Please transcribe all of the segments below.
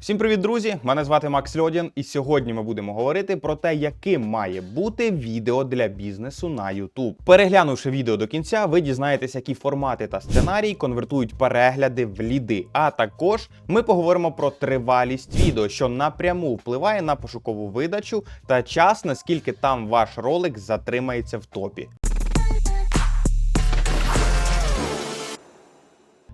Всім привіт, друзі! Мене звати Макс Льодін, і сьогодні ми будемо говорити про те, яким має бути відео для бізнесу на YouTube. Переглянувши відео до кінця, ви дізнаєтесь, які формати та сценарії конвертують перегляди в ліди. А також ми поговоримо про тривалість відео, що напряму впливає на пошукову видачу та час, наскільки там ваш ролик затримається в топі.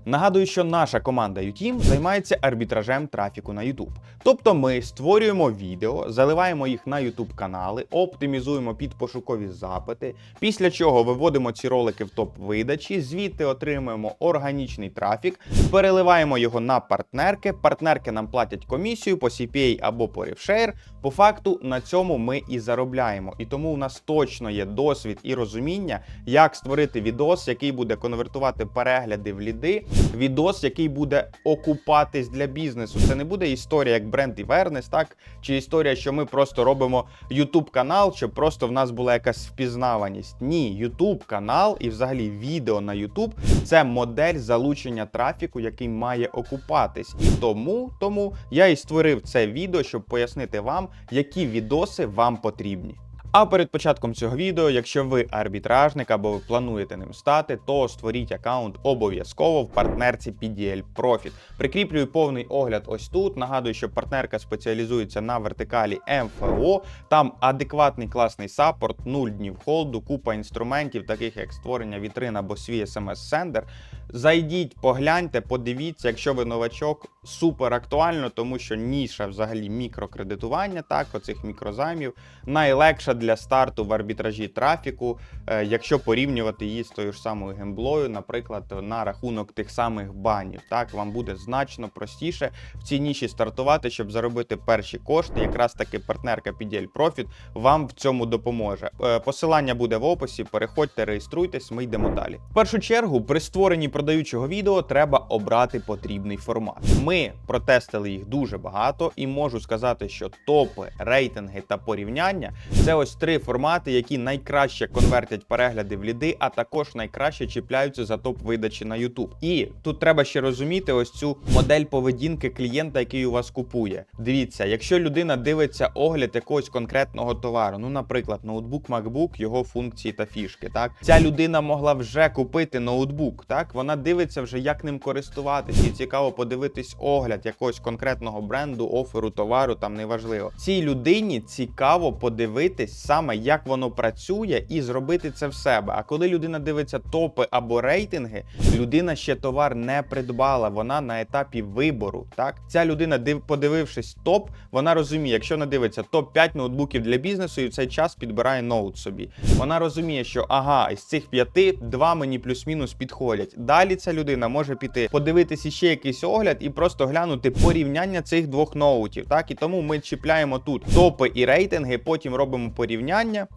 Нагадую, що наша команда UTeam займається арбітражем трафіку на YouTube. Тобто ми створюємо відео, заливаємо їх на YouTube канали, оптимізуємо під пошукові запити, після чого виводимо ці ролики в топ видачі, звідти отримуємо органічний трафік, переливаємо його на партнерки. Партнерки нам платять комісію по CPA або по RevShare. По факту на цьому ми і заробляємо. І тому у нас точно є досвід і розуміння, як створити відос, який буде конвертувати перегляди в ліди. Відос, який буде окупатись для бізнесу. Це не буде історія як бренд Івернес, так чи історія, що ми просто робимо YouTube канал, щоб просто в нас була якась впізнаваність. Ні, YouTube канал і взагалі відео на YouTube – це модель залучення трафіку, який має окупатись. І тому, тому я і створив це відео, щоб пояснити вам, які відоси вам потрібні. А перед початком цього відео, якщо ви арбітражник або ви плануєте ним стати, то створіть аккаунт обов'язково в партнерці PDL Profit. Прикріплюю повний огляд ось тут. Нагадую, що партнерка спеціалізується на вертикалі МФО. Там адекватний класний саппорт, 0 днів холду, купа інструментів, таких як створення вітрин або свій смс-сендер. Зайдіть, погляньте, подивіться, якщо ви новачок, супер актуально, тому що ніша взагалі мікрокредитування, так, оцих мікрозаймів, найлегша для старту в арбітражі трафіку, е, якщо порівнювати її з тою ж самою гемблою, наприклад, на рахунок тих самих банів. Так, вам буде значно простіше в цій ніші стартувати, щоб заробити перші кошти. Якраз таки партнерка PDL Profit вам в цьому допоможе. Е, Посилання буде в описі. Переходьте, реєструйтесь, ми йдемо далі. В першу чергу, при створенні продаючого відео треба обрати потрібний формат. Ми протестили їх дуже багато, і можу сказати, що топи, рейтинги та порівняння це ось три формати, які найкраще конвертять перегляди в ліди, а також найкраще чіпляються за топ видачі на YouTube. І тут треба ще розуміти ось цю модель поведінки клієнта, який у вас купує. Дивіться, якщо людина дивиться огляд якогось конкретного товару, ну, наприклад, ноутбук MacBook, його функції та фішки, так ця людина могла вже купити ноутбук, так вона дивиться вже, як ним користуватися, і цікаво подивитись огляд якогось конкретного бренду, оферу, товару, там неважливо. Цій людині цікаво подивитись саме, як воно працює, і зробити це в себе. А коли людина дивиться топи або рейтинги, людина ще товар не придбала, вона на етапі вибору. Так, ця людина, див, подивившись топ, вона розуміє, якщо вона дивиться топ 5 ноутбуків для бізнесу, і в цей час підбирає ноут собі. Вона розуміє, що ага, із цих п'яти два мені плюс-мінус підходять. Далі ця людина може піти подивитися ще якийсь огляд і просто глянути порівняння цих двох ноутів. Так і тому ми чіпляємо тут топи і рейтинги, потім робимо порівняння.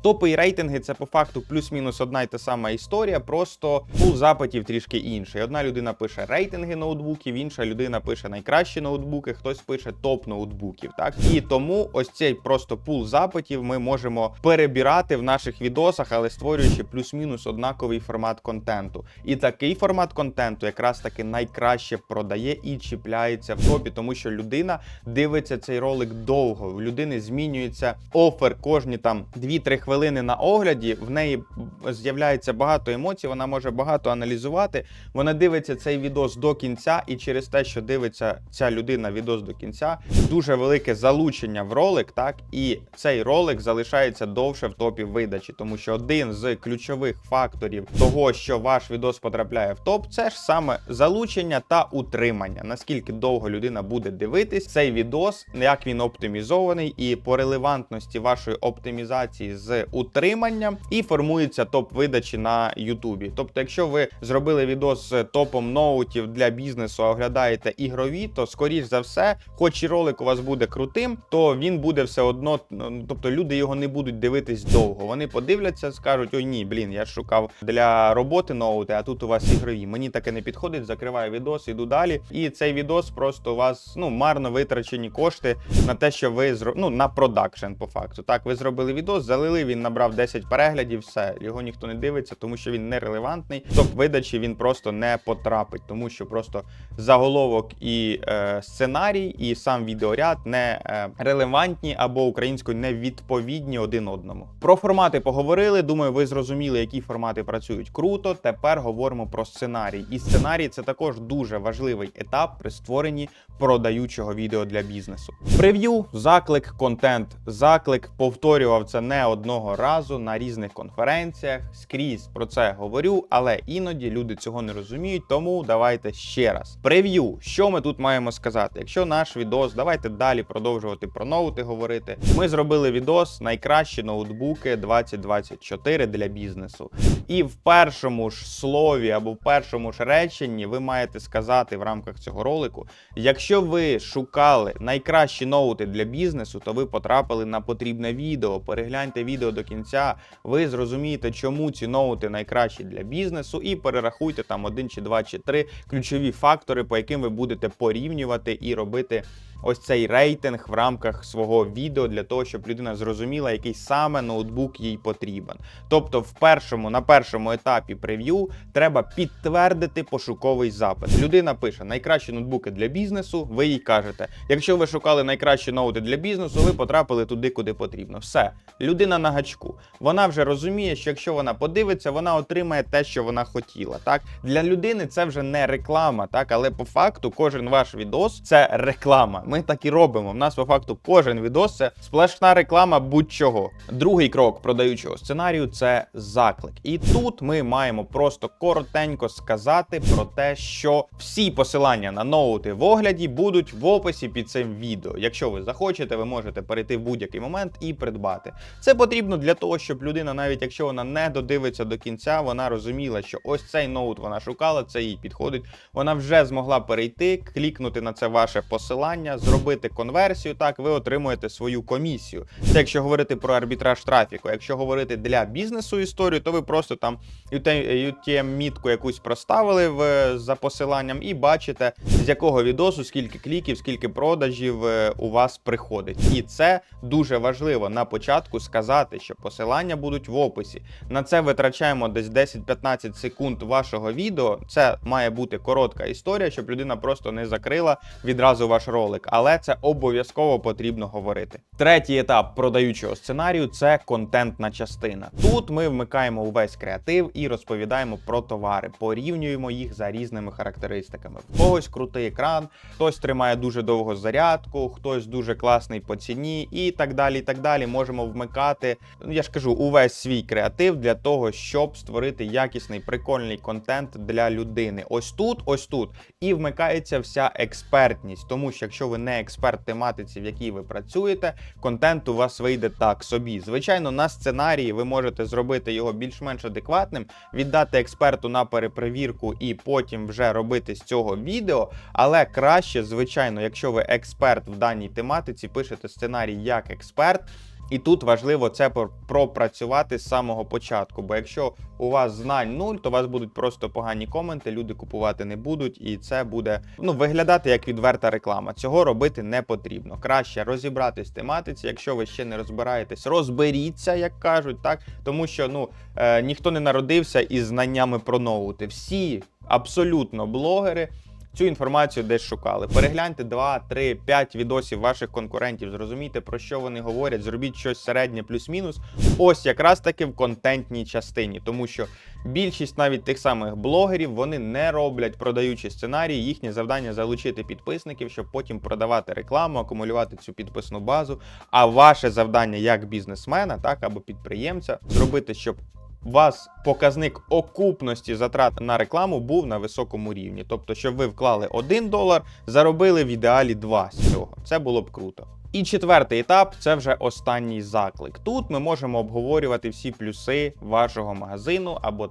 Топи і рейтинги це по факту плюс-мінус одна й та сама історія, просто пул запитів трішки інший. Одна людина пише рейтинги ноутбуків, інша людина пише найкращі ноутбуки, хтось пише топ ноутбуків. Так і тому ось цей просто пул запитів ми можемо перебирати в наших відосах, але створюючи плюс-мінус однаковий формат контенту. І такий формат контенту якраз таки найкраще продає і чіпляється в топі, тому що людина дивиться цей ролик довго. У людини змінюється офер кожні там 2-3 хвилини на огляді. В неї з'являється багато емоцій, вона може багато аналізувати. Вона дивиться цей відос до кінця, і через те, що дивиться ця людина відос до кінця, дуже велике залучення в ролик, так і цей ролик залишається довше в топі видачі, тому що один з ключових факторів того, що ваш відос потрапляє в топ, це ж саме залучення та утримання. Наскільки довго людина буде дивитись цей відос, як він оптимізований, і по релевантності вашої оптимізації з утриманням, і формується топ видачі на Ютубі. Тобто, якщо ви зробили відос з топом ноутів для бізнесу, а оглядаєте ігрові, то скоріш за все, хоч і ролик у вас буде крутим, то він буде все одно. ну, Тобто люди його не будуть дивитись довго. Вони подивляться, скажуть: ой, ні, блін, я шукав для роботи ноути, а тут у вас ігрові. Мені таке не підходить, закриваю відос, іду далі. І цей відос просто у вас ну марно витрачені кошти на те, що ви зро... ну, на продакшн, по факту. Так, ви зробили відос, залили, він набрав 10 переглядів, все, його ніхто не дивиться, тому що він нерелевантний. Топ видачі він просто не потрапить, тому що просто заголовок і е, сценарій, і сам відеоряд не е, релевантні або українською не відповідні один одному. Про формати поговорили. Думаю, ви зрозуміли, які формати працюють круто. Тепер говоримо про сценарій. І сценарій це також дуже важливий етап при створенні продаючого відео для бізнесу. Прев'ю, заклик, контент, заклик повторював це не одного разу на різних конференціях. Скрізь про це говорю, але іноді люди цього не розуміють. Тому давайте ще раз. Прев'ю, що ми тут маємо сказати? Якщо наш відос, давайте далі продовжувати про ноути говорити. Ми зробили відос найкращі ноутбуки 2024 для бізнесу. І в першому ж слові або в першому ж реченні ви маєте сказати в рамках цього ролику, якщо ви шукали найкращі ноути для бізнесу, то ви потрапили на потрібне відео. Перегляньте відео до кінця, ви зрозумієте, чому ці ноути найкращі для бізнесу, і перерахуйте там один чи два чи три ключові фактори, по яким ви будете порівнювати і робити ось цей рейтинг в рамках свого відео для того, щоб людина зрозуміла, який саме ноутбук їй потрібен. Тобто, в першому на першому етапі прев'ю треба підтвердити пошуковий запит. Людина пише найкращі ноутбуки для бізнесу. Ви їй кажете, якщо ви шукали найкращі ноути для бізнесу, ви потрапили туди, куди потрібно. Все, людина на гачку. Вона вже розуміє, що якщо вона подивиться, вона отримає те, що вона хотіла. Так для людини це вже не реклама, так але по факту кожен ваш відос це реклама. Ми так і робимо. В нас по факту кожен відос це сплошна реклама будь-чого. Другий крок продаючого сценарію це заклик. І тут ми маємо просто коротенько сказати про те, що всі посилання на ноути в огляді будуть в описі під цим відео. Якщо ви захочете, ви можете перейти в будь-який момент і придбати. Це потрібно для того, щоб людина, навіть якщо вона не додивиться до кінця, вона розуміла, що ось цей ноут вона шукала, це їй підходить. Вона вже змогла перейти, клікнути на це ваше посилання, зробити конверсію. Так, ви отримуєте свою комісію. Це якщо говорити про арбітраж трафіку. Якщо говорити для бізнесу історію, то ви просто там UTM-мітку якусь проставили в за посиланням і бачите, з якого відосу, скільки кліків, скільки продажів е, у вас приходить. І це дуже важливо на початку сказати, що посилання будуть в описі. На це витрачаємо десь 10-15 секунд вашого відео. Це має бути коротка історія, щоб людина просто не закрила відразу ваш ролик. Але це обов'язково потрібно говорити. Третій етап продаючого сценарію це контентна частина. Тут ми вмикаємо увесь креатив і розповідаємо про товари, порівнюємо їх за різними характеристиками. В когось крутий екран, хтось тримає дуже довго зарядку, хтось дуже класний по ціні, і так далі. І так далі. Можемо вмикати. ну, Я ж кажу, увесь свій креатив для того, щоб створити якісний прикольний контент для людини. Ось тут, ось тут, і вмикається вся експертність, тому що якщо ви не експерт тематиці, в якій ви працюєте, контент у вас вийде так собі. Звичайно, на сценарії ви можете зробити його більш-менш адекватним, віддати експерту на перепровірку і потім вже робити з цього відео. Але краще, звичайно, якщо ви експерт в даній тематиці, пишете сценарій як експерт. І тут важливо це пропрацювати з самого початку. Бо якщо у вас знань нуль, то у вас будуть просто погані коменти, люди купувати не будуть, і це буде ну виглядати як відверта реклама. Цього робити не потрібно. Краще розібратись в тематиці. Якщо ви ще не розбираєтесь, розберіться, як кажуть, так тому що ну е, ніхто не народився із знаннями про ноути. Всі абсолютно блогери. Цю інформацію десь шукали. Перегляньте 2, 3, 5 відосів ваших конкурентів, зрозумійте, про що вони говорять, зробіть щось середнє плюс-мінус. Ось якраз таки в контентній частині, тому що більшість навіть тих самих блогерів вони не роблять продаючі сценарії. Їхнє завдання залучити підписників, щоб потім продавати рекламу, акумулювати цю підписну базу. А ваше завдання як бізнесмена, так або підприємця, зробити, щоб вас показник окупності затрат на рекламу був на високому рівні. Тобто, щоб ви вклали 1 долар, заробили в ідеалі 2 з цього. Це було б круто. І четвертий етап це вже останній заклик. Тут ми можемо обговорювати всі плюси вашого магазину або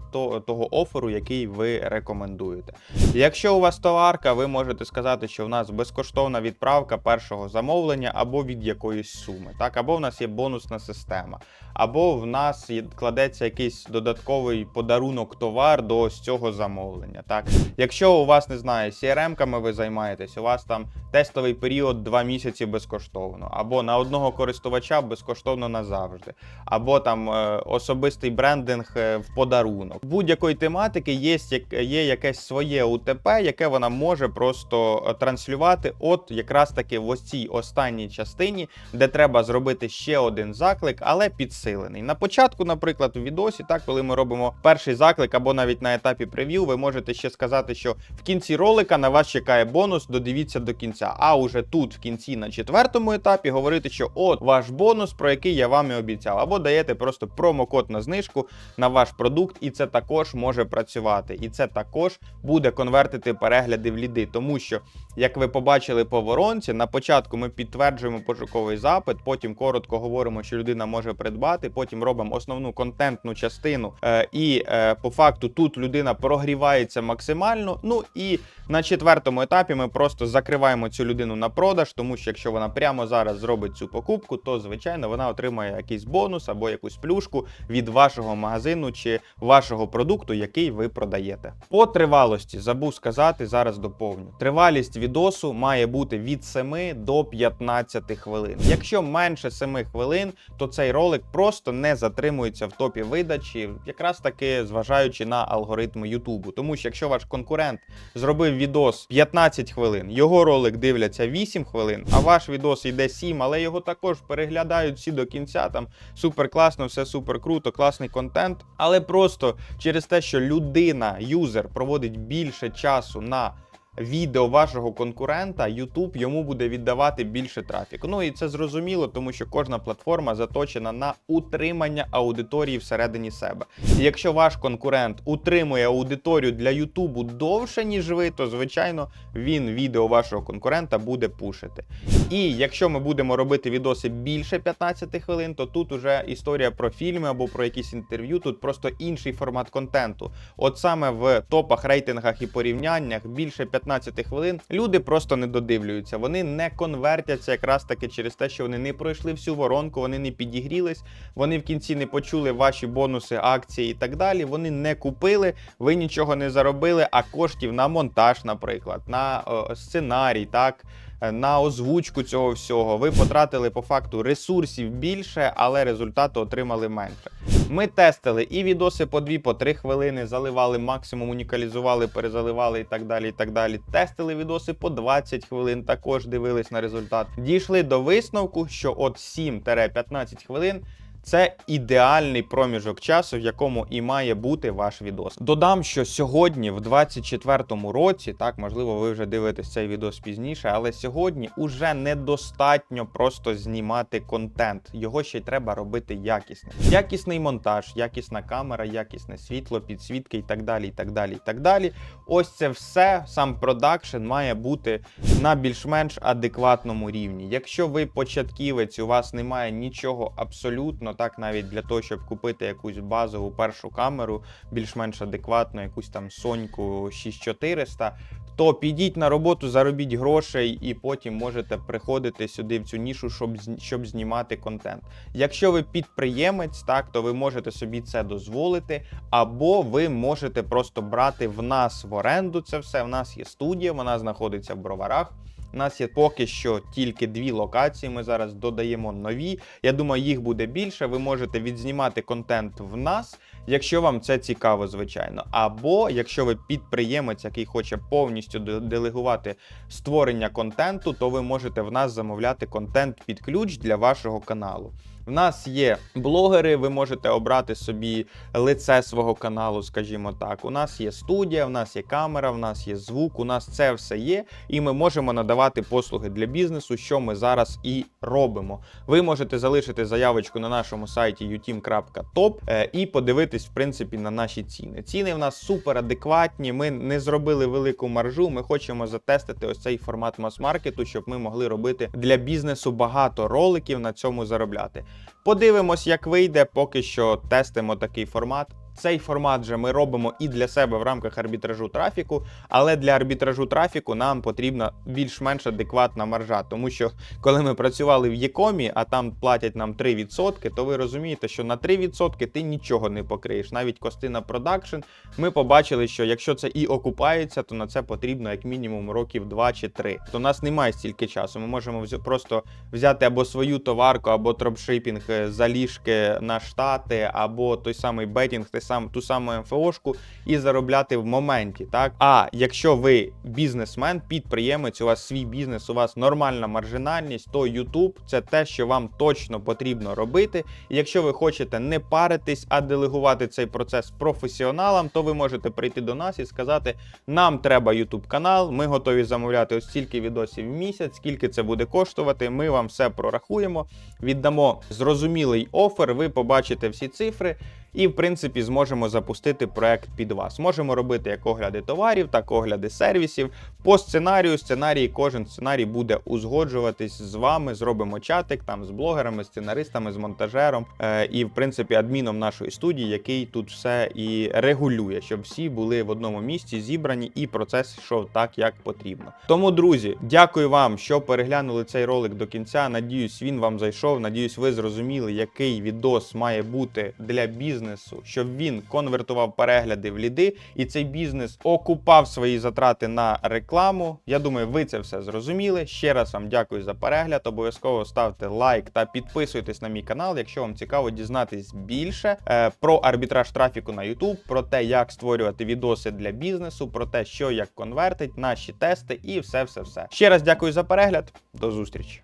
того оферу, який ви рекомендуєте. Якщо у вас товарка, ви можете сказати, що в нас безкоштовна відправка першого замовлення або від якоїсь суми, так або в нас є бонусна система, або в нас кладеться якийсь додатковий подарунок товар до цього замовлення. Так, якщо у вас не знаю, CRM-ками ви займаєтесь, у вас там тестовий період 2 місяці безкоштовно. або на одного користувача безкоштовно назавжди, або там е, особистий брендинг е, в подарунок. Будь-якої тематики є, є якесь своє УТП, яке вона може просто е, транслювати. От якраз таки в ось цій останній частині, де треба зробити ще один заклик, але підсилений. На початку, наприклад, у відосі, так, коли ми робимо перший заклик, або навіть на етапі прев'ю, ви можете ще сказати, що в кінці ролика на вас чекає бонус, додивіться до кінця. А уже тут, в кінці, на четвертому етапі, говорити, що от ваш бонус, про який я вам і обіцяв, або даєте просто промокод на знижку на ваш продукт, і це також може працювати. І це також буде конвертити перегляди в ліди, тому що, як ви побачили по воронці, на початку ми підтверджуємо пошуковий запит, потім коротко говоримо, що людина може придбати, потім робимо основну контентну частину. Е, і е, по факту тут людина прогрівається максимально. Ну і на четвертому етапі ми просто закриваємо цю людину на продаж, тому що якщо вона прямо зараз зробить цю покупку, то звичайно вона отримає якийсь бонус або якусь плюшку від вашого магазину чи вашого продукту, який ви продаєте. По тривалості забув сказати, зараз доповню. Тривалість відосу має бути від 7 до 15 хвилин. Якщо менше 7 хвилин, то цей ролик просто не затримується в топі видачі, якраз таки зважаючи на алгоритми Ютубу. Тому що якщо ваш конкурент зробив відос 15 хвилин, його ролик дивляться 8 хвилин, а ваш відос йде 7, але його також переглядають всі до кінця. Там супер класно, все супер круто, класний контент. Але просто через те, що людина, юзер, проводить більше часу на відео вашого конкурента, YouTube йому буде віддавати більше трафіку. Ну і це зрозуміло, тому що кожна платформа заточена на утримання аудиторії всередині себе. І якщо ваш конкурент утримує аудиторію для Ютубу довше, ніж ви, то звичайно він відео вашого конкурента буде пушити. І якщо ми будемо робити відоси більше 15 хвилин, то тут уже історія про фільми або про якісь інтерв'ю, тут просто інший формат контенту. От саме в топах, рейтингах і порівняннях більше 15 хвилин люди просто не додивлюються. Вони не конвертяться якраз таки через те, що вони не пройшли всю воронку, вони не підігрілись, вони в кінці не почули ваші бонуси, акції і так далі. Вони не купили, ви нічого не заробили, а коштів на монтаж, наприклад, на сценарій, так. е, На озвучку цього всього ви потратили по факту ресурсів більше, але результату отримали менше. Ми тестили і відоси по 2 по 3 хвилини, заливали максимум, унікалізували, перезаливали і так далі. і так далі. Тестили відоси по 20 хвилин, також дивились на результат. Дійшли до висновку, що от 7-15 хвилин. Це ідеальний проміжок часу, в якому і має бути ваш відос. Додам, що сьогодні, в 24-му році, так можливо, ви вже дивитесь цей відос пізніше, але сьогодні уже недостатньо просто знімати контент. Його ще й треба робити якісним. Якісний монтаж, якісна камера, якісне світло, підсвітки і так далі. І так далі, і так далі. Ось це все, сам продакшн має бути на більш-менш адекватному рівні. Якщо ви початківець, у вас немає нічого абсолютно, так навіть для того, щоб купити якусь базову першу камеру, більш-менш адекватну, якусь там Соньку 6400, то підіть на роботу, заробіть грошей, і потім можете приходити сюди в цю нішу, щоб, щоб знімати контент. Якщо ви підприємець, так то ви можете собі це дозволити, або ви можете просто брати в нас в оренду це все. В нас є студія, вона знаходиться в броварах. У нас є поки що тільки дві локації. Ми зараз додаємо нові. Я думаю, їх буде більше. Ви можете відзнімати контент в нас, якщо вам це цікаво, звичайно. Або якщо ви підприємець, який хоче повністю де- делегувати створення контенту, то ви можете в нас замовляти контент під ключ для вашого каналу. В нас є блогери, ви можете обрати собі лице свого каналу, скажімо так. У нас є студія, в нас є камера, в нас є звук, у нас це все є, і ми можемо надавати послуги для бізнесу, що ми зараз і робимо. Ви можете залишити заявочку на нашому сайті utim.top е, і подивитись, в принципі, на наші ціни. Ціни в нас супер адекватні. Ми не зробили велику маржу. Ми хочемо затестити ось цей формат мас-маркету, щоб ми могли робити для бізнесу багато роликів на цьому заробляти. Подивимось, як вийде. Поки що тестимо такий формат. Цей формат же ми робимо і для себе в рамках арбітражу трафіку, але для арбітражу трафіку нам потрібна більш-менш адекватна маржа. Тому що коли ми працювали в Єкомі, а там платять нам 3%, то ви розумієте, що на 3% ти нічого не покриєш. Навіть кости на продакшн. Ми побачили, що якщо це і окупається, то на це потрібно як мінімум років 2 чи 3. То у нас немає стільки часу. Ми можемо просто взяти або свою товарку, або дропшипінг е, заліжки на штати, або той самий бетінг, сам ту саму МФОшку і заробляти в моменті. Так а якщо ви бізнесмен, підприємець, у вас свій бізнес, у вас нормальна маржинальність, то YouTube – це те, що вам точно потрібно робити. І якщо ви хочете не паритись, а делегувати цей процес професіоналам, то ви можете прийти до нас і сказати: нам треба YouTube канал, ми готові замовляти ось стільки відосів в місяць, скільки це буде коштувати. Ми вам все прорахуємо, віддамо зрозумілий офер. Ви побачите всі цифри. І, в принципі, зможемо запустити проект під вас. Можемо робити як огляди товарів, так огляди сервісів. По сценарію, сценарій, кожен сценарій буде узгоджуватись з вами. Зробимо чатик там з блогерами, сценаристами, з монтажером е, і, в принципі, адміном нашої студії, який тут все і регулює, щоб всі були в одному місці зібрані і процес йшов так, як потрібно. Тому, друзі, дякую вам, що переглянули цей ролик до кінця. Надіюсь, він вам зайшов. Надіюсь, ви зрозуміли, який відос має бути для бізнесу, щоб він конвертував перегляди в ліди, і цей бізнес окупав свої затрати на рекламу. Я думаю, ви це все зрозуміли. Ще раз вам дякую за перегляд. Обов'язково ставте лайк та підписуйтесь на мій канал, якщо вам цікаво дізнатись більше е, про арбітраж трафіку на YouTube, про те, як створювати відоси для бізнесу, про те, що як конвертить, наші тести і все, все, все. Ще раз дякую за перегляд. До зустрічі.